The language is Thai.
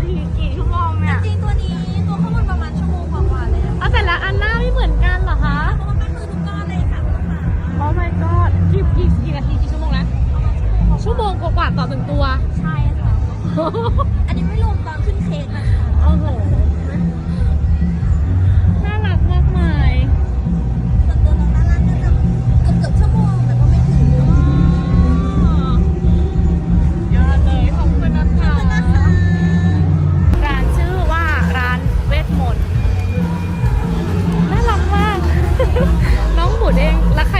าทีกี่ชั่วโมงเนี่ยจริงตัวนี้ตัวข้างบนประมาณชั่วโมงกว่าเลยอะอแต่ละอันหน้าไม่เหมือนกันเหรอคะเระว่ามันคือทุกก้อนเลยค่ะคุณขาโอ้ my god กี่กี่กี่นาทีกี่ชั่วโมงนะปชั่วโมงกว่าชั่วโมงกว่าต่อหนึ่งตัว ใช่ค่ะ อันนี้ไม่รวมต